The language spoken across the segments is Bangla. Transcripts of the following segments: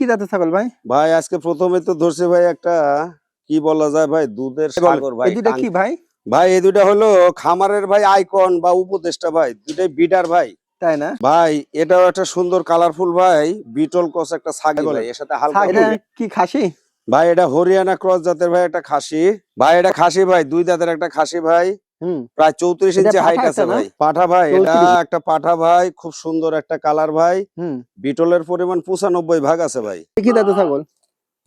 কি জাতের ছাগল ভাই? ভাই আজকে প্রথমে তো ধরছে ভাই একটা কি বলা যায় ভাই দুধের সাগর ভাই দুটা কি ভাই? ভাই এই দুটা হলো খামারের ভাই আইকন বা উপদেষ্টা ভাই দুটাই বিডার ভাই। তাই না? ভাই এটাও একটা সুন্দর কালারফুল ভাই বিটল কস একটা ছাগল। ভাই এর সাথে হালকা কি খাসি? ভাই এটা হরিয়ানা ক্রস জাতের ভাই একটা খাসি। ভাই এটা খাসি ভাই দুই দাঁতের একটা খাসি ভাই। প্রায় চৌত্রিশ ইঞ্চি হাইট আছে ভাই। পাঠা ভাই এটা একটা পাঠা ভাই খুব সুন্দর একটা কালার ভাই। বিটলের পরিমাণ পঁচানব্বই ভাগ আছে ভাই। কি জাতের ছাগল?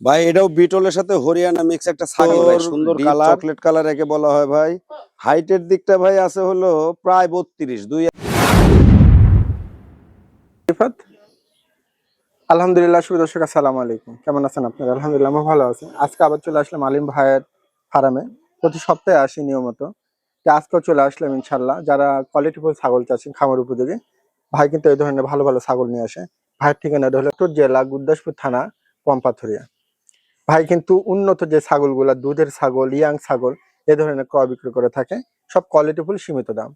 ভাই এটাও বিটলের সাথে হরিয়ানা মিক্স একটা ছাগল ভাই সুন্দর কালার চকলেট কালার একে বলা হয় ভাই। হাইটের দিকটা ভাই আছে হলো প্রায় বত্রিশ দুই আলহামদুলিল্লাহ শুভ দর্শক আসসালামু আলাইকুম। কেমন আছেন আপনারা? আলহামদুলিল্লাহ আমি ভালো আছি। আজকে আবার চলে আসলাম আলিম ভাইয়ের ফার্মে প্রতি সপ্তাহে আসি নিয়মিত। তো আজকেও চলে আসলাম ইনশাল্লাহ। যারা কোয়ালিটিফুল ছাগল চাচ্ছেন খামার উপযোগী ভাই কিন্তু এই ধরনের ভালো ভালো ছাগল নিয়ে আসে। ভাইয়ের ঠিকানাটা হলো উত্তর জেলা গুরদাসপুর থানা পম্পাথরিয়া। ভাই কিন্তু উন্নত যে ছাগলগুলা দুধের ছাগল ইয়াং ছাগল এ ধরনের ক্রয় বিক্রি করে থাকে সব কোয়ালিটিফুল সীমিত দাম।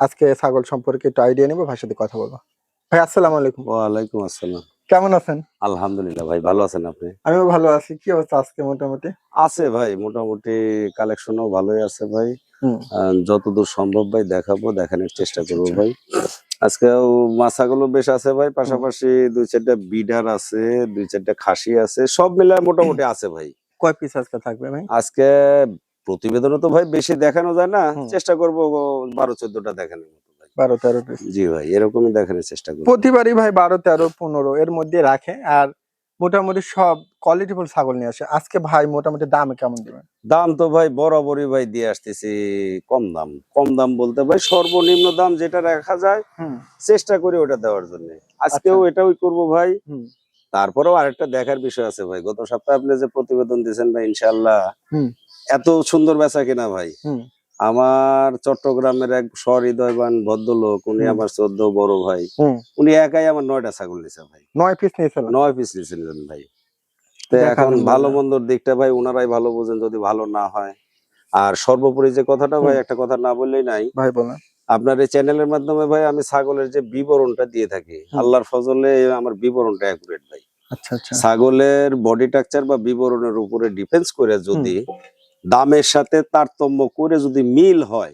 আজকে ছাগল সম্পর্কে একটু আইডিয়া নেব ভাইয়ের সাথে কথা বলব। ভাই আসসালামু আলাইকুম। ওয়ালাইকুম আসসালাম। কেমন আছেন? আলহামদুলিল্লাহ ভাই ভালো আছেন আপনি? আমিও ভালো আছি। কি অবস্থা আজকে মোটামুটি? আছে ভাই মোটামুটি কালেকশনও ভালোই আছে ভাই। যতদূর সম্ভব ভাই দেখাবো দেখানোর চেষ্টা করব আচ্ছা। ভাই। আজকেও মাছাগুলো বেশ আছে ভাই পাশাপাশি দুই চারটা বিডার আছে দুই চারটা খাসি আছে সব মিলায় মোটামুটি আছে ভাই। কয় পিস আজকে থাকবে ভাই? আজকে প্রতিবেদনও তো ভাই বেশি দেখানো যায় না চেষ্টা করব বারো চোদ্দটা দেখানোর মতো বারো তেরো জি ভাই এরকমই দেখানোর চেষ্টা করব। প্রতিবারই ভাই বারো তেরো পনেরো এর মধ্যে রাখে আর মোটামুটি সব কোয়ালিটিফুল ছাগল নিয়ে আসে। আজকে ভাই মোটামুটি দাম কেমন দিবেন? দাম তো ভাই বরাবরই ভাই দিয়ে আসতেছি কম দাম। কম দাম বলতে ভাই সর্বনিম্ন দাম যেটা রাখা যায় চেষ্টা করি ওটা দেওয়ার জন্য। আজকেও আচ্ছা। এটাই করব ভাই। তারপরেও আরেকটা দেখার বিষয় আছে ভাই। গত সপ্তাহে আপনি যে প্রতিবেদন দিয়েছেন ভাই ইনশাল্লাহ এত সুন্দর বেচা কিনা ভাই। আমার চট্টগ্রামের এক সহৃদয়বান ভদ্রলোক উনি আমার চোদ্দ বড় ভাই। উনি একাই আমার নয়টা ছাগল নিছে ভাই। নয় পিস নিয়েছিলাম নয় পিস নিয়েছিলেন ভাই। তো এখন ভালো। মন্দর দিকটা ভাই ওনারাই ভালো বোঝেন যদি ভালো না হয়। আর সর্বোপরি যে কথাটা ভাই একটা কথা না বললেই নাই। ভাই বলেন। আপনার এই চ্যানেলের মাধ্যমে ভাই আমি ছাগলের যে বিবরণটা দিয়ে থাকি আল্লাহর ফজলে আমার বিবরণটা অ্যাকুরেট ভাই। আচ্ছা আচ্ছা। ছাগলের বডি স্ট্রাকচার বা বিবরণের উপরে ডিফেন্স করে যদি দামের সাথে তারতম্য করে যদি মিল হয়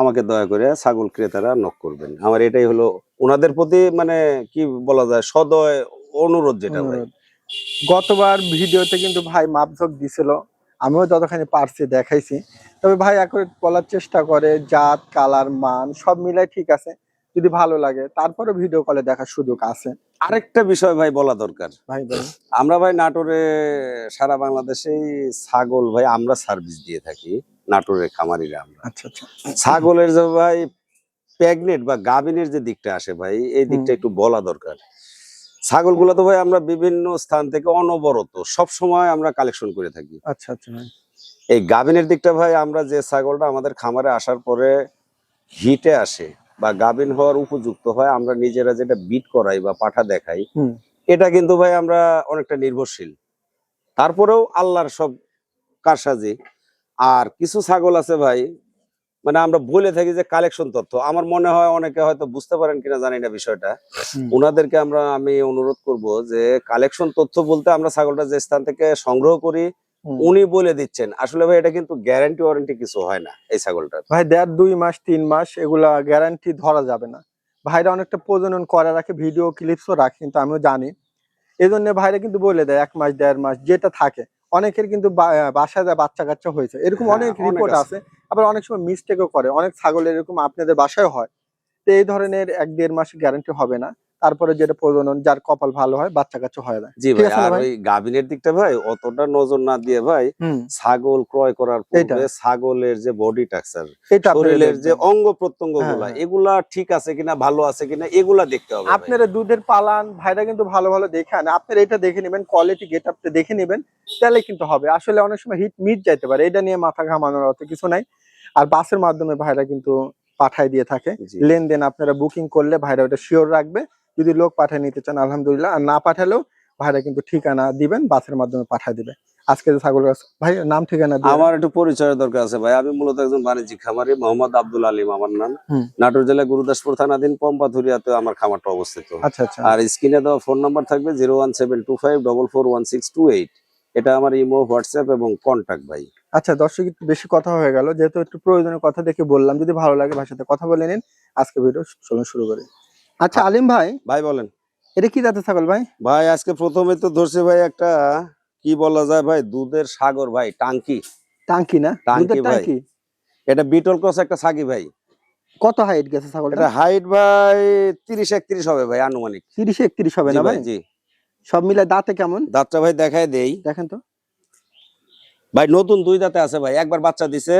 আমাকে দয়া করে ছাগল ক্রেতারা নক করবেন। আমার এটাই হলো ওনাদের প্রতি মানে কি বলা যায় সদয় অনুরোধ যেটা গতবার ভিডিওতে কিন্তু ভাই মাপঝোক দিছিল আমিও যতখানি পারছি দেখাইছি। তবে ভাই এখন বলার চেষ্টা করে জাত কালার মান সব মিলাই ঠিক আছে যদি ভালো লাগে তারপরে ভিডিও কলে দেখার সুযোগ আছে। আরেকটা বিষয় ভাই বলা দরকার। আমরা ভাই নাটোরে সারা বাংলাদেশেই ছাগল ভাই আমরা সার্ভিস দিয়ে থাকি নাটোরের খামারিরা আমরা। আচ্ছা আচ্ছা। ছাগলের যে ভাই প্রেগনেট বা গাভিনের যে দিকটা আসে ভাই এই দিকটা একটু বলা দরকার। ছাগলগুলো তো ভাই আমরা বিভিন্ন স্থান থেকে অনবরত সব সময় আমরা কালেকশন করে থাকি। আচ্ছা আচ্ছা ভাই। এই গাভিনের দিকটা ভাই আমরা যে ছাগলটা আমাদের খামারে আসার পরে হিটে আসে বা গাভিন হওয়ার উপযুক্ত হয় আমরা নিজেরা যেটা বিট করাই বা পাঠা দেখাই এটা কিন্তু ভাই আমরা অনেকটা নির্ভরশীল। তারপরেও আল্লাহর সব কারসাজি। আর কিছু ছাগল আছে ভাই মানে আমরা বলে থাকি যে কালেকশন তথ্য আমার মনে হয় অনেকে হয়তো বুঝতে পারেন কিনা জানি না বিষয়টা। ওনাদেরকে আমরা আমি অনুরোধ করব যে কালেকশন তথ্য বলতে আমরা ছাগলটা যে স্থান থেকে সংগ্রহ করি। উনি বলে দিচ্ছেন আসলে ভাই এটা কিন্তু গ্যারান্টি ওয়ারেন্টি কিছু হয় না এই ছাগলটার। ভাই দেড় দুই মাস তিন মাস এগুলা গ্যারান্টি ধরা যাবে না। ভাইরা অনেকটা প্রজনন করে রাখে ভিডিও ক্লিপসও রাখে কিন্তু আমিও জানি। এই জন্য ভাইরা কিন্তু বলে দেয় এক মাস দেড় মাস যেটা থাকে। অনেকের কিন্তু বাসায় যায় বাচ্চা কাচ্চা হয়েছে এরকম হ্যাঁ, অনেক রিপোর্ট আছে। আছে আবার অনেক সময় মিস্টেকও করে। অনেক ছাগল এরকম আপনাদের বাসায় হয়। তো এই ধরনের এক দেড় মাস গ্যারান্টি হবে না। তারপরে যেটা প্রজনন যার কপাল ভালো হয় বাচ্চা কাচ্চা হয় না জি ভাই আর ওই গাভিনের দিকটা ভাই অতটা নজর না দিয়ে ভাই ছাগল ক্রয় করার। পূর্বে ছাগলের যে বডি টাকচার শরীরের যে অঙ্গ প্রত্যঙ্গগুলা হ্যাঁ। এগুলা ঠিক আছে কিনা ভালো আছে কিনা এগুলা দেখতে হবে। আপনারা দুধের পালান ভাইরা কিন্তু ভালো ভালো দেখে আনে। আপনারা এটা দেখে নেবেন কোয়ালিটি গেট আপটা দেখে নেবেন তাহলে কিন্তু হবে। আসলে অনেক সময় হিট মিট যাইতে পারে এটা নিয়ে মাথা ঘামানোর অত কিছু নাই। আর বাসের মাধ্যমে ভাইরা কিন্তু পাঠায় দিয়ে থাকে। লেনদেন আপনারা বুকিং করলে ভাইরা ওটা শিওর রাখবে। যদি লোক পাঠায় নিতে চান আলহামদুলিল্লাহ। আর না পাঠালেও ভাইরা কিন্তু ঠিকানা দিবেন বাসের মাধ্যমে পাঠায় দিবে। আজকে যে ছাগল গাছ ভাই নাম ঠিকানা আমার একটু পরিচয়ের দরকার আছে ভাই। আমি মূলত একজন বাণিজ্যিক খামারি মোহাম্মদ আব্দুল আলিম আমার নাম। নাটোর জেলা গুরুদাসপুর থানাধীন পম্পাথুরিয়াতে আমার খামারটা অবস্থিত। আচ্ছা আচ্ছা। আর স্ক্রিনে দেওয়া ফোন নাম্বার থাকবে zero one seven two five double four one six two eight. এটা আমার ইমো হোয়াটসঅ্যাপ এবং কন্ট্যাক্ট ভাই। আচ্ছা দর্শক একটু বেশি কথা হয়ে গেল। যেহেতু একটু প্রয়োজনীয় কথা দেখে বললাম যদি ভালো লাগে ভাইয়ের সাথে কথা বলে নিন। আজকে ভিডিও শুরু করি। আচ্ছা আলিম ভাই। ভাই বলেন। এটা কি জাতের ছাগল ভাই? ভাই আজকে প্রথমে তো ধরছে ভাই একটা কি বলা যায় ভাই দুধের সাগর ভাই টাঙ্কি। টাঙ্কি না? টাঙ্কি দুধের ভাই। এটা বিটল ক্রস একটা সাগি ভাই। কত হাইট গেছে ছাগলটা? এটা হাইট ভাই তিরিশ একত্রিশ হবে ভাই আনুমানিক। তিরিশ একত্রিশ হবে না ভাই ভাই? জি। সব মিলে দাঁতে কেমন? দাঁতটা ভাই দেখায় দেই। দেখেন তো। ভাই নতুন দুই দাঁতে আছে ভাই একবার বাচ্চা দিছে।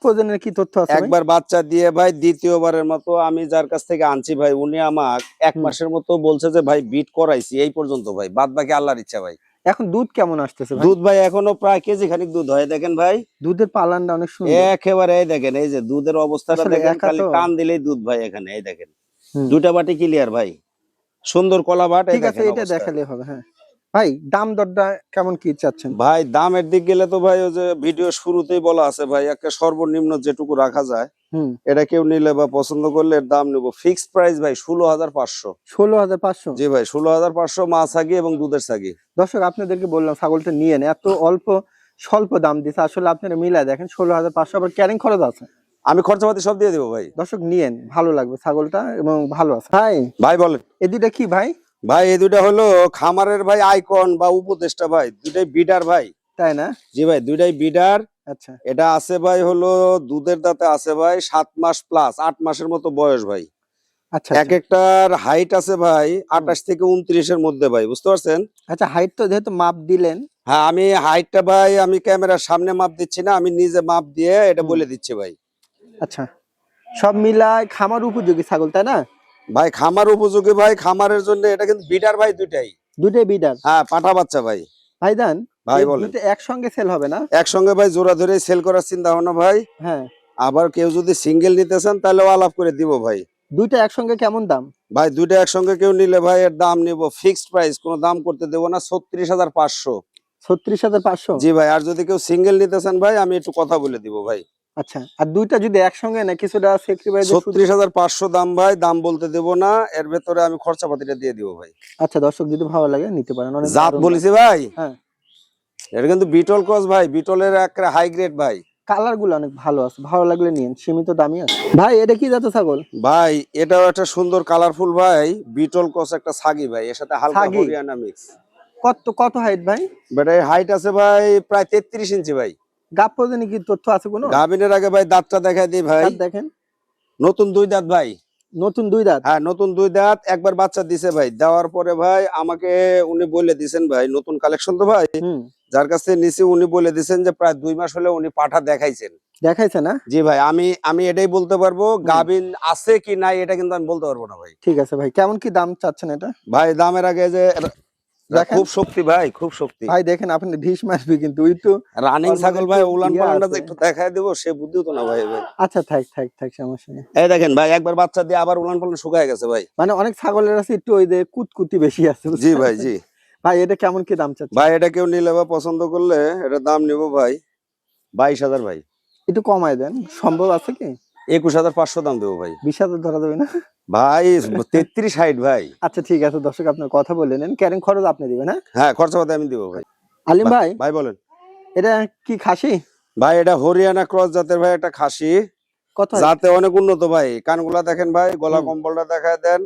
প্রজনের কি তথ্য আছে একবার বাচ্চা দিয়ে ভাই দ্বিতীয়বারের মতো আমি যার কাছ থেকে আনছি ভাই উনি আমাক এক মাসের মতো বলছে যে ভাই বিট করাইছি এই পর্যন্ত ভাই বাদ বাকি আল্লাহর ইচ্ছা ভাই। এখন দুধ কেমন আসতেছে দুধ ভাই এখনও প্রায় কেজি খানিক দুধ হয় দেখেন ভাই। দুধের পালানটা অনেক সুন্দর। একেবারে এই দেখেন এই যে দুধের অবস্থাটা দেখেন খালি কান দিলেই দুধ ভাই এখানে এই দেখেন। দুটা বাটি ক্লিয়ার ভাই। সুন্দর কলা বাট এই ঠিক আছে এটা দেখালে হবে হ্যাঁ। ভাই দাম দরটা কেমন কি চাচ্ছেন? ভাই দামের দিক গেলে তো ভাই ওই যে ভিডিও শুরুতেই বলা আছে ভাই একটা সর্বনিম্ন যেটুকু রাখা যায় এটা কেউ নিলে বা পছন্দ করলে এর দাম নেব। ফিক্সড প্রাইস ভাই ষোলো হাজার পাঁচশো। ষোলো হাজার পাঁচশো? জি ভাই ষোলো হাজার পাঁচশো মা সাগি এবং দুধের সাগি দর্শক আপনাদেরকে বললাম ছাগলটা নিয়ে এত অল্প স্বল্প দাম দিচ্ছে আসলে আপনারা মিলায় দেখেন ষোলো হাজার পাঁচশো আবার ক্যারিং খরচ আছে। আমি খরচাপাতি সব দিয়ে দেবো ভাই। দর্শক নিয়েন ভালো লাগবে ছাগলটা এবং ভালো আছে। ভাই ভাই বলেন। দুইটা কি ভাই? ভাই এই দুটা হলো খামারের ভাই আইকন বা উপদেষ্টা ভাই দুইটাই বিডার ভাই। তাই না? জি ভাই দুইটাই বিডার আচ্ছা। এটা আছে ভাই হলো দুধের দাঁতে আছে ভাই সাত মাস প্লাস আট মাসের মতো বয়স ভাই। আচ্ছা এক একটার হাইট আছে ভাই আঠাশ থেকে মধ্যে ভাই বুঝতে পারছেন? আচ্ছা হাইট তো যেহেতু মাপ দিলেন। হ্যাঁ আমি হাইটটা ভাই আমি ক্যামেরার সামনে মাপ দিচ্ছি না আমি নিজে মাপ দিয়ে এটা বলে দিচ্ছি ভাই। আচ্ছা। সব মিলায় খামার উপযোগী ছাগল তাই না? ভাই খামার উপযোগী ভাই খামারের জন্য এটা কিন্তু বিডার ভাই দুইটাই। দুইটাই বিডার? হ্যাঁ পাঠা বাচ্চা ভাই। ভাই দান ভাই বলেন। একসঙ্গে সেল হবে না? একসঙ্গে ভাই জোড়া ধরে সেল করার চিন্তা ভাবনা ভাই। হ্যাঁ। আবার কেউ যদি সিঙ্গেল নিতে চান তাহলেও আলাপ করে দিব ভাই। দুইটা একসঙ্গে কেমন দাম? ভাই দুইটা একসঙ্গে কেউ নিলে ভাই এর দাম নিব ফিক্সড প্রাইস কোনো দাম করতে দেবো না ছত্রিশ হাজার পাঁচশো। ছত্রিশ হাজার পাঁচশো? জি ভাই আর যদি কেউ সিঙ্গেল নিতে চান ভাই আমি একটু কথা বলে দিব ভাই। আচ্ছা আর দুইটা যদি একসঙ্গে না কিছুটা সেক্রিফাইস ছত্রিশ হাজার পাঁচশো দাম ভাই দাম বলতে দেবো না। এর ভেতরে আমি খরচাপাতিটা দিয়ে দিব ভাই। আচ্ছা দর্শক যদি ভালো লাগে নিতে পারেন। অনেক জাত বলেছি ভাই? হ্যাঁ। এটা কিন্তু বিটল ক্রস ভাই বিটলের একটা হাই গ্রেড ভাই। কালারগুলো অনেক ভালো আছে। ভালো লাগলে নিন সীমিত দামই আছে। ভাই এটা কি জাতের ছাগল? ভাই এটাও একটা সুন্দর কালারফুল ভাই। বিটল ক্রস একটা সাগি ভাই এর সাথে হালকা হরিয়ানা মিক্স কত কত হাইট ভাই? বাট হাইট আছে ভাই প্রায় তেত্রিশ ইঞ্চি ভাই। পর্যন্ত কি তথ্য আছে কোনো? গাভিনের আগে ভাই দাঁতটা দেখাই দিই ভাই। দেখেন। নতুন দুই দাঁত ভাই। নতুন দুই দাঁত? হ্যাঁ নতুন দুই দাঁত। একবার বাচ্চা দিছে ভাই। দেওয়ার পরে ভাই আমাকে উনি বলে দিছেন ভাই নতুন কালেকশন তো ভাই। যার কাছে নিচে উনি বলে দিছেন যে প্রায় দুই মাস হলে উনি পাঠা দেখাইছেন। দেখাইছে না? জি ভাই আমি আমি এটাই বলতে পারব গাভিন আছে কি নাই এটা কিন্তু আমি বলতে পারব না ভাই। ঠিক আছে ভাই কেমন কি দাম চাচ্ছেন এটা? ভাই দামের আগে যে। খুব শক্তি ভাই খুব শক্তি। ভাই দেখেন আপনি ঢিস মারবি কিন্তু ওই তো রানিং ছাগল ভাই উলান ইয়ে পালানটা একটু দেখায় দেবো সে বুদ্ধিও তো না ভাই ভাই। আচ্ছা থাক থাক থাক সমস্যা নেই। এই দেখেন ভাই একবার বাচ্চা দিয়ে আবার উলান পালান শুকায় গেছে ভাই। মানে অনেক ছাগলের আছে একটু ওই যে কুতকুতি বেশি আছে জি ভাই জি। ভাই এটা কেমন কি দাম চাচ্ছেন? ভাই এটা কেউ নিলে বা পছন্দ করলে এটা দাম নিব ভাই বাইশ হাজার ভাই। একটু কমায় দেন সম্ভব আছে কি? একুশ হাজার পাঁচশো দাম দেবো ভাই। বিশ হাজার ধরা যাবে না? ভাই তেত্রিশ হাইট ভাই। আচ্ছা ঠিক আছে দর্শক আপনার কথা বলে নেন। ক্যারিং খরচ আপনি দিবেন হ্যাঁ? হ্যাঁ খরচাপাতি আমি দিব ভাই। আলিম ভাই ভাই বলেন। এটা কি খাসি? ভাই এটা হরিয়ানা ক্রস জাতের ভাই একটা খাসি। জাতে অনেক উন্নত ভাই। কানগুলা দেখেন ভাই গলা কম্বলটা দেখায় দেন।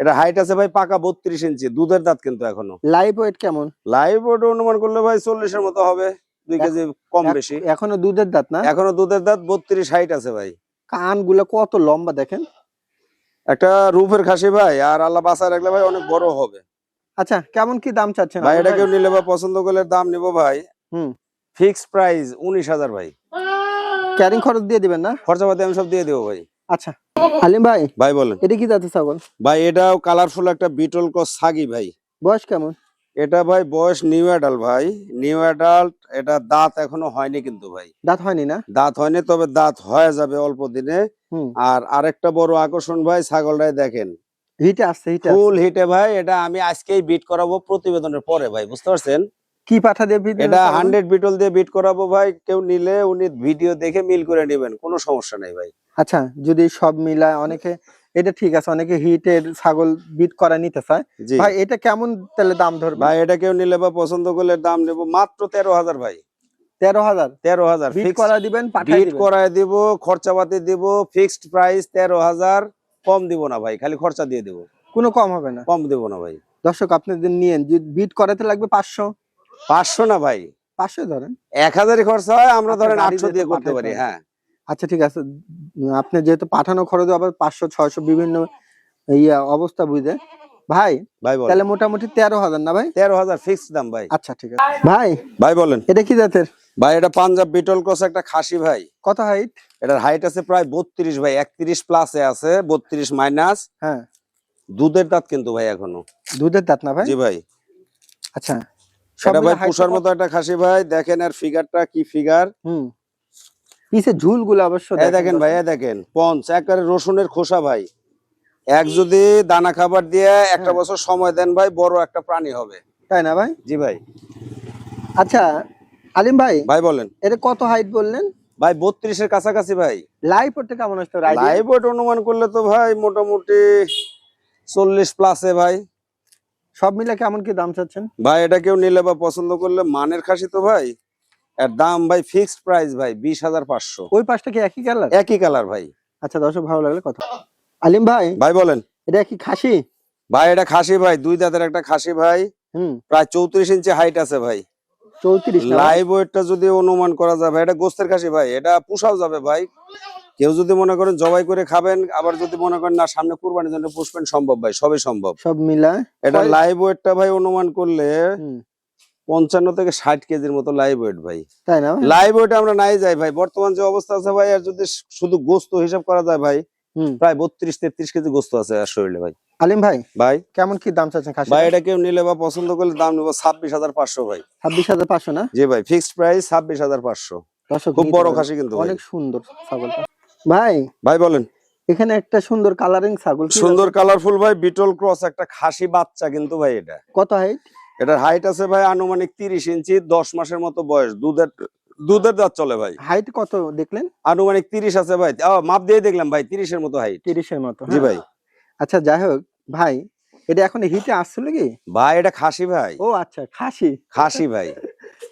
এটা হাইট আছে ভাই পাকা বত্রিশ ইঞ্চি দুধের দাঁত কিন্তু এখনও। লাইভ ওয়েট কেমন? লাইভ ওয়েট অনুমান করলে ভাই চল্লিশের মতো হবে দুই কেজি কম বেশি। এখনও দুধের দাঁত না? এখনও দুধের দাঁত বত্রিশ হাইট আছে ভাই। কানগুলা কত লম্বা দেখেন? একটা রূপের খাসি ভাই আর আল্লাহ বাসা রাখলে ভাই অনেক বড় হবে। আচ্ছা কেমন কি দাম চাচ্ছেন ভাই এটা কেউ নিলে বা পছন্দ করলে দাম নিব ভাই। হুম। ফিক্সড প্রাইস উনিশ হাজার ভাই। ক্যারিং খরচ দিয়ে দিবেন না? খরচাপাতি আমি সব দিয়ে দেবো ভাই। আচ্ছা। আলিম ভাই ভাই বলেন। এটা কি জাতের ছাগল? ভাই এটাও কালারফুল একটা বিটল ক্রস সাগি ভাই। বয়স কেমন? এটা ভাই বয়স নিউ অ্যাডাল্ট ভাই। নিউ অ্যাডাল্ট এটা দাঁত এখনও হয়নি কিন্তু ভাই। দাঁত হয়নি না? দাঁত হয়নি তবে দাঁত হয়ে যাবে অল্প দিনে। আর আরেকটা বড় আকর্ষণ ভাই ছাগলটাই দেখেন। হিটে আসছে হিটে ফুল হিটে ভাই এটা আমি আজকেই বিট করাবো প্রতিবেদনের পরে ভাই বুঝতে পারছেন? কি পাঠা দিয়ে এটা? হান্ড্রেড বিটল দিয়ে বিট করাবো ভাই কেউ নিলে উনি ভিডিও দেখে মিল করে নেবেন কোনো সমস্যা নাই ভাই। আচ্ছা যদি সব মিলায় অনেকে এটা ঠিক আছে অনেকে হিটের ছাগল বিট করা নিতে চায়। ভাই এটা কেমন তাহলে দাম ধরবে? ভাই এটা কেউ নিলে বা পছন্দ করলে দাম নেব মাত্র তেরো হাজার ভাই। তেরো হাজার? তেরো হাজার বিট করা দিবেন বিট করায় দিব খরচাপাতি দিব ফিক্সড প্রাইস তেরো হাজার কম দিব না ভাই খালি খরচা দিয়ে দিব। কোনো কম হবে না। কম দিব না ভাই। দর্শক আপনাদের নিয়েন বিট করাতে লাগবে পাঁচশো। পাঁচশো না ভাই। পাঁচশো ধরেন। এক হাজারই খরচা হয় আমরা ধরেন আটশো দিয়ে করতে পারি হ্যাঁ। আচ্ছা ঠিক আছে। আপনি যেহেতু পাঠানো খরচ আবার পাঁচশো ছয়শো বিভিন্ন ইয়া অবস্থা বুঝে ভাই ভাই তাহলে মোটামুটি তেরো হাজার না ভাই? তেরো হাজার ফিক্স দাম ভাই। আচ্ছা ঠিক আছে। ভাই ভাই বলেন। এটা কি জাতের? ভাই এটা পাঞ্জাব বিটল ক্রস একটা খাসি ভাই। কত হাইট এটার হাইট আছে প্রায় বত্রিশ ভাই একত্রিশ প্লাসে আছে বত্রিশ মাইনাস হ্যাঁ। দুধের দাঁত কিন্তু ভাই এখনও। দুধের দাঁত না ভাই? জি ভাই। আচ্ছা। এটা ভাই পুষার মতো একটা খাসি ভাই। দেখেন আর ফিগারটা কি ফিগার হুম। পিছে ঝুলগুলো অবশ্য দেখেন ভাই দেখেন পঞ্চ একেবারে রসুনের খোসা ভাই। এক যদি দানা খাবার দিয়ে একটা হ্যাঁ। বছর সময় দেন ভাই বড় একটা প্রাণী হবে। তাই না ভাই? জি ভাই। আচ্ছা আলিম ভাই ভাই বলেন। এটা কত হাইট বললেন? ভাই বত্রিশের কাছাকাছি ভাই। লাইভ পড়তে কেমন আসতো লাইভ ওয়েট অনুমান করলে তো ভাই মোটামুটি চল্লিশ প্লাসে ভাই। সব মিলে কেমন কি দাম চাচ্ছেন? ভাই এটা কেউ নিলে বা পছন্দ করলে মানের খাসি তো ভাই। এর দাম ভাই ফিক্সড প্রাইস ভাই বিশ হাজার পাঁচশো। ওই পাশটা কি একই কালার একই কালার ভাই। আচ্ছা দর্শক ভালো লাগলে কথা আলিম ভাই ভাই বলেন। এটা কি খাসি? ভাই এটা খাসি ভাই দুই দাঁতের একটা খাসি ভাই। হুম। প্রায় চৌত্রিশ ইঞ্চি হাইট আছে ভাই। চৌত্রিশ লাইভ ওয়েটটা যদি অনুমান করা যায় ভাই এটা গোস্তের খাসি ভাই এটা পুষাও যাবে ভাই। কেউ যদি মনে করেন জবাই করে খাবেন আবার যদি মনে করেন না সামনে কুরবানির জন্য পুষবেন সম্ভব ভাই সবই সম্ভব। সব মিলা এটা লাইভ ওয়েটটা ভাই অনুমান করলে পঞ্চান্ন থেকে ষাট কেজির মতো লাইভ ওয়েট ভাই। তাই না? লাইভ ওয়েট আমরা নাই যাই ভাই। বর্তমান যে অবস্থা আছে ভাই আর যদি শুধু গোস্ত হিসাব করা যায় ভাই প্রায় বত্রিশ তেত্রিশ কেজি গোস্ত আছে আর শরীরে ভাই। আলিম ভাই ভাই। কেমন কি দাম চাচ্ছেন খাসি ভাই এটা কেউ নিলে বা পছন্দ করলে দাম নেব ছাব্বিশ হাজার পাঁচশো ভাই। ছাব্বিশ হাজার পাঁচশো না? জি ভাই ফিক্সড প্রাইস ছাব্বিশ হাজার পাঁচশো। খুব বড় খাসি কিন্তু অনেক সুন্দর ছাগলটা ভাই ভাই বলেন। এখানে একটা সুন্দর কালারিং ছাগল সুন্দর কালারফুল ভাই বিটল ক্রস একটা খাসি বাচ্চা কিন্তু ভাই এটা? কত হাইট এটার হাইট আছে ভাই আনুমানিক তিরিশ ইঞ্চি দশ মাসের মতো বয়স। দুধের দুধের দাঁত চলে ভাই। হাইট কত দেখলেন? আনুমানিক তিরিশ আছে ভাই। মাপ দিয়ে দেখলাম ভাই তিরিশের মতো হাইট তিরিশের মতো জি হ্যাঁ? ভাই। আচ্ছা যাই হোক ভাই এটা এখন হিটে আসছিল কি? ভাই এটা খাসি ভাই। ও আচ্ছা খাসি। খাসি ভাই।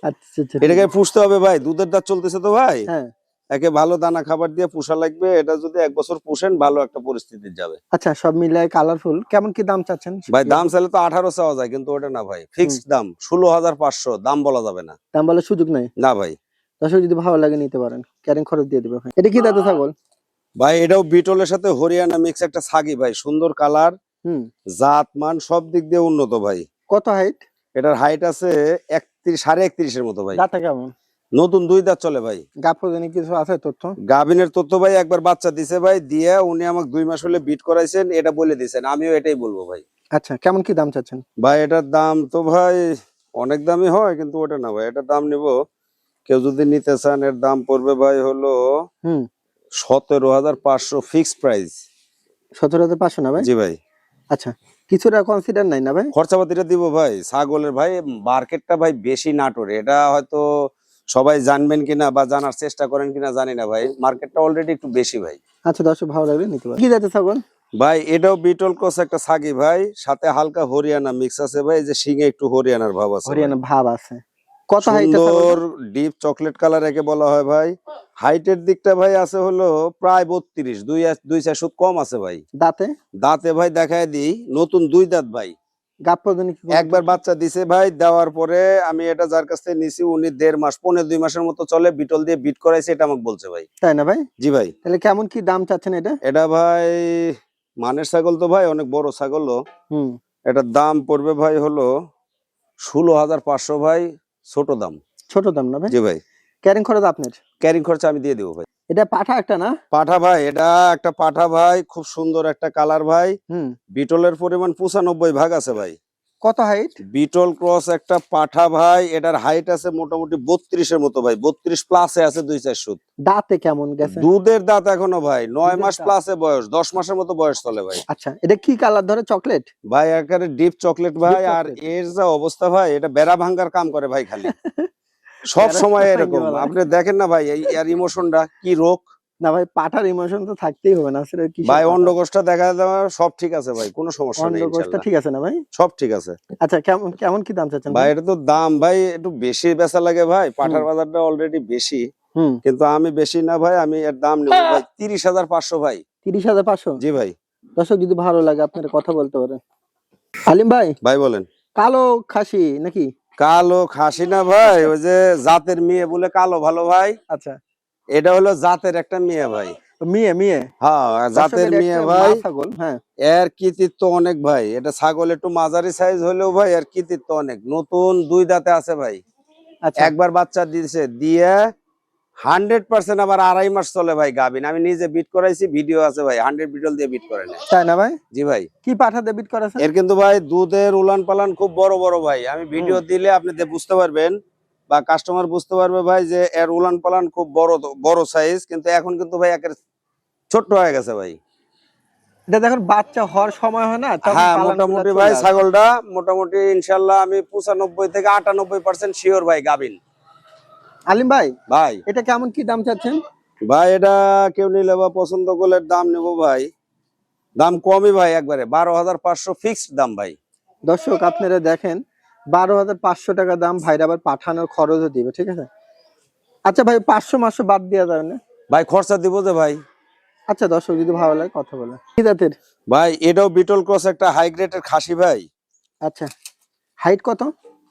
আচ্ছা আচ্ছা এটাকে পুষতে হবে ভাই দুধের দাঁত চলতেছে তো ভাই। হ্যাঁ। একে ভালো দানা খাবার দিয়ে পুষা লাগবে এটা যদি এক বছর পুষেন ভালো একটা পরিস্থিতি যাবে। আচ্ছা সব মিলিয়ে কালারফুল কেমন কি দাম চাচ্ছেন? ভাই দাম চাইলে তো আঠারো চাওয়া যায় কিন্তু ওটা না ভাই। ফিক্সড দাম ষোলো হাজার পাঁচশো দাম বলা যাবে না। দাম বলার সুযোগ নাই? না ভাই। দর্শক যদি ভালো লাগে নিতে পারেন। ক্যারিং খরচ দিয়ে দেবে ভাই। এটা কি দাদা ছাগল? ভাই এটাও বিটলের সাথে হরিয়ানা মিক্স একটা ছাগি ভাই সুন্দর কালার হুম। জাত মান সব দিক দিয়ে উন্নত ভাই। কত হাইট এটার হাইট আছে একত্রিশ সাড়ে একত্রিশের মতো ভাই। দাঁতা কেমন? নতুন দুই দাঁত চলে ভাই। গাফোজনে কিছু আছে তথ্য? গাভিনের তথ্য ভাই একবার বাচ্চা দিছে ভাই দিয়ে উনি আমাকে দুই মাস হলে বিট করাইছেন এটা বলে দিয়েছেন আমিও এটাই বলব ভাই। আচ্ছা কেমন কি দাম চাচ্ছেন? ভাই এটার দাম তো ভাই অনেক দামই হয় কিন্তু ওটা না ভাই এটার দাম নিব। কেউ যদি নিতে চান এর দাম পড়বে ভাই হলো হুম। সতেরো হাজার পাঁচশো ফিক্সড প্রাইস সতেরো হাজার পাঁচশো না ভাই? জি ভাই। আচ্ছা কিছুটা কনসিডার নাই না ভাই? খরচাপাতিটা দিব ভাই ছাগলের ভাই মার্কেটটা ভাই বেশি নাটোরে এটা হয়তো সবাই জানবেন কিনা বা জানার চেষ্টা করেন কিনা জানি না ভাই। মার্কেটটা অলরেডি একটু বেশি ভাই। আচ্ছা দর্শক ভালো লাগবে নিতে পারেন কি যাতে ছাগল? ভাই এটাও বিটল ক্রস একটা ছাগি ভাই। সাথে হালকা হরিয়ানা মিক্স আছে ভাই। যে শিঙে একটু হরিয়ানার ভাব আছে ভাই। হরিয়ানা ভাব আছে। কত হাইট সুন্দর ডিপ চকলেট কালার একে বলা হয় ভাই। হাইটের দিকটা ভাই আছে হলো প্রায় বত্রিশ দুই দুই চার সুত কম আছে ভাই। দাঁতে? দাঁতে ভাই দেখায় দিই। নতুন দুই দাঁত ভাই। একবার বাচ্চা দিছে ভাই দেওয়ার পরে আমি এটা যার কাছ থেকে নিছি উনি দেড় মাস পনেরো দুই মাসের মতো চলে বিটল দিয়ে বিট করাইছে এটা আমাকে বলছে ভাই। তাই না ভাই? জি ভাই। তাহলে কেমন কি দাম চাচ্ছেন এটা? এটা ভাই মানের ছাগল তো ভাই অনেক বড় ছাগলও হুম। এটার দাম পড়বে ভাই হলো ষোলো হাজার পাঁচশো ভাই ছোট দাম। ছোট দাম না ভাই? জি ভাই। ক্যারিং খরচ আপনার? ক্যারিং খরচা আমি দিয়ে দেবো ভাই। এটা পাঠা একটা না? পাঠা ভাই এটা একটা পাঠা ভাই খুব সুন্দর একটা কালার ভাই। হুম। বিটলের পরিমাণ পঁচানব্বই ভাগ আছে ভাই। কত হাইট বিটল ক্রস একটা পাঠা ভাই এটার হাইট আছে মোটামুটি বত্রিশের মতো ভাই বত্রিশ প্লাসে আছে দুই চার সুদ দাঁতে কেমন গেছে? দুধের দাঁত এখনও ভাই নয় মাস। প্লাসে বয়স দশ মাসের মতো বয়স চলে ভাই। আচ্ছা এটা কি কালার ধরে চকলেট? ভাই একেবারে ডিপ চকলেট ভাই আর এর যা অবস্থা ভাই এটা বেড়া ভাঙ্গার কাম করে ভাই খালি। সব সময় এরকম। আপনি দেখেন না ভাই এর ইমোশনটা কি রোগ? না ভাই পাঠার ইমোশন তো থাকতেই হবে না আসলে কি ভাই অন্ডকোষটা দেখা দেওয়া সব ঠিক আছে ভাই কোনো সমস্যা নেই অন্ডকোষটা ঠিক আছে না ভাই? সব ঠিক আছে। আচ্ছা কেমন কেমন কি দাম চাচ্ছেন ভাই এটা তো দাম ভাই একটু বেশি বেচা লাগে ভাই পাঠার বাজারটা অলরেডি বেশি। হুম। কিন্তু আমি বেশি না ভাই আমি এর দাম নেব ভাই তিরিশ হাজার পাঁচশো ভাই। তিরিশ হাজার পাঁচশো? জি ভাই। দর্শক যদি ভালো লাগে আপনার কথা বলতে পারেন। আলিম ভাই ভাই বলেন। কালো খাসি নাকি? কালো খাসি না ভাই? ওই যে জাতের মেয়ে বলে কালো ভালো ভাই। আচ্ছা। এটা হলো জাতের একটা মেয়ে ভাই। মেয়ে মেয়ে? হ্যাঁ জাতের মেয়ে ভাই। ছাগল হ্যাঁ। এর কৃতিত্ব অনেক ভাই। এটা ছাগল একটু মাঝারি সাইজ হলেও ভাই এর কৃতিত্ব অনেক। নতুন দুই দাঁতে আছে ভাই। আচ্ছা। একবার বাচ্চা দিয়েছে দিয়ে হান্ড্রেড পার্সেন্ট আবার আড়াই মাস চলে ভাই গাবিন। আমি নিজে বিট করাইছি ভিডিও আছে ভাই হান্ড্রেড বিটল দিয়ে বিট করে নেয়। তাই না ভাই? জি ভাই। কি পাঠা ডেবিট করেছেন? এর কিন্তু ভাই দুধের উলান পালান খুব বড় বড় ভাই। আমি ভিডিও দিলে আপনি বুঝতে পারবেন বা কাস্টমার বুঝতে পারবে ভাই যে এর উলান পালান খুব বড় বড় সাইজ কিন্তু এখন কিন্তু ভাই একের ছোট্ট হয়ে গেছে ভাই। এটা দেখুন বাচ্চা হওয়ার সময় হয় না হ্যাঁ মোটামুটি ভাই ছাগলটা মোটামুটি ইনশাল্লাহ আমি পঁচানব্বই থেকে আটানব্বই পার্সেন্ট শিওর ভাই গাবিন। আলিম ভাই ভাই। এটা কেমন কি দাম চাচ্ছেন? ভাই এটা কেউ নিলে বা পছন্দ করলে দাম নেব ভাই। দাম কমই ভাই একবারে বারো হাজার পাঁচশো ফিক্সড দাম ভাই। দর্শক আপনারা দেখেন বারো হাজার পাঁচশো টাকা দাম ভাইরা আবার পাঠানোর খরচও দিবে ঠিক আছে? আচ্ছা ভাই পাঁচশো মাসও বাদ দেওয়া যাবে না? ভাই খরচা দিব যে ভাই। আচ্ছা দর্শক যদি ভালো লাগে কথা বলে। কি জাতের? ভাই এটাও বিটল ক্রস একটা হাই গ্রেডের খাসি ভাই। আচ্ছা হাইট কত?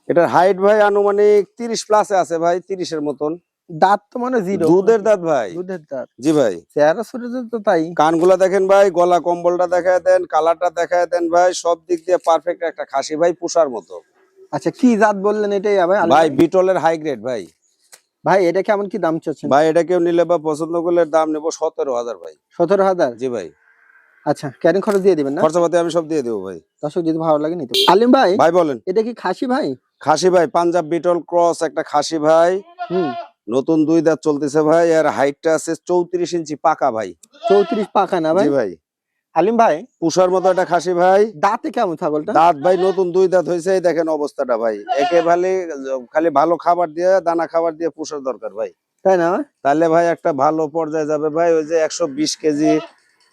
এটার হাইট ভাই আনুমানিক তিরিশ প্লাসে আছে ভাই তিরিশের মতন। দাঁত তো মানে জিরো দুধের দাঁত ভাই। দুধের দাঁত। জি ভাই। চেহারা ছোট তো তাই। কানগুলা দেখেন ভাই গলা কম্বলটা দেখায় দেন কালারটা দেখায় দেন ভাই সব দিক দিয়ে পারফেক্ট একটা খাসি ভাই পুষার মতো। আচ্ছা কি জাত বললেন এটাই ভাই? বিটলের হাই গ্রেড ভাই। ভাই এটা কেমন কি দাম চাচ্ছেন ভাই এটা কেউ নিলে বা পছন্দ করলে দাম নেব সতেরো হাজার ভাই। সতেরো হাজার? জি ভাই। আচ্ছা ক্যারিং খরচ দিয়ে দিবেন না? খরচাপাতি আমি সব দিয়ে দেবো ভাই। দর্শক যদি ভালো লাগে নিতে আলিম ভাই ভাই বলেন। এটা কি খাসি ভাই? খাসি ভাই পাঞ্জাব বিটল ক্রস একটা খাসি ভাই। হুম। নতুন দুই দাঁত চলতেছে ভাই আর হাইটটা আছে চৌত্রিশ ইঞ্চি পাকা ভাই। চৌত্রিশ পাকা না ভাই? জি ভাই। আলিম ভাই পুষার মতো একটা খাসি ভাই। দাঁতে কেমন ছাগলটা? দাঁত ভাই নতুন দুই দাঁত হয়েছে এই দেখেন অবস্থাটা ভাই। একে ভালো খালি ভালো খাবার দিয়ে দানা খাবার দিয়ে পুষার দরকার ভাই। তাই না? তাহলে ভাই একটা ভালো পর্যায়ে যাবে ভাই ওই যে একশো বিশ কেজি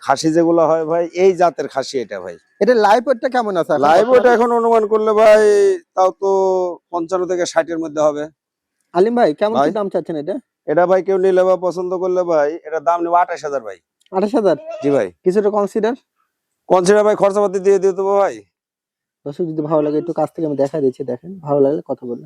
খাসি যেগুলো হয় ভাই এই জাতের খাসি এটা ভাই। এটা লাইভ ওয়েটটা কেমন আছে লাইভ ওটা এখন অনুমান করলে ভাই তাও তো পঞ্চান্ন থেকে ষাটের মধ্যে হবে। আলিম ভাই কেমন? দাম চাচ্ছেন এটা? এটা ভাই কেউ নিলে বা পছন্দ করলে ভাই এটা দাম নেব আঠাশ হাজার ভাই। আঠাশ হাজার? জি ভাই। কিছুটা কনসিডার কনসিডার ভাই খরচাপাতি দিয়ে দিয়ে দেবো ভাই। দর্শক যদি ভালো লাগে একটু কাছ থেকে আমি দেখা দিচ্ছি দেখেন। ভালো লাগলে কথা বলবেন।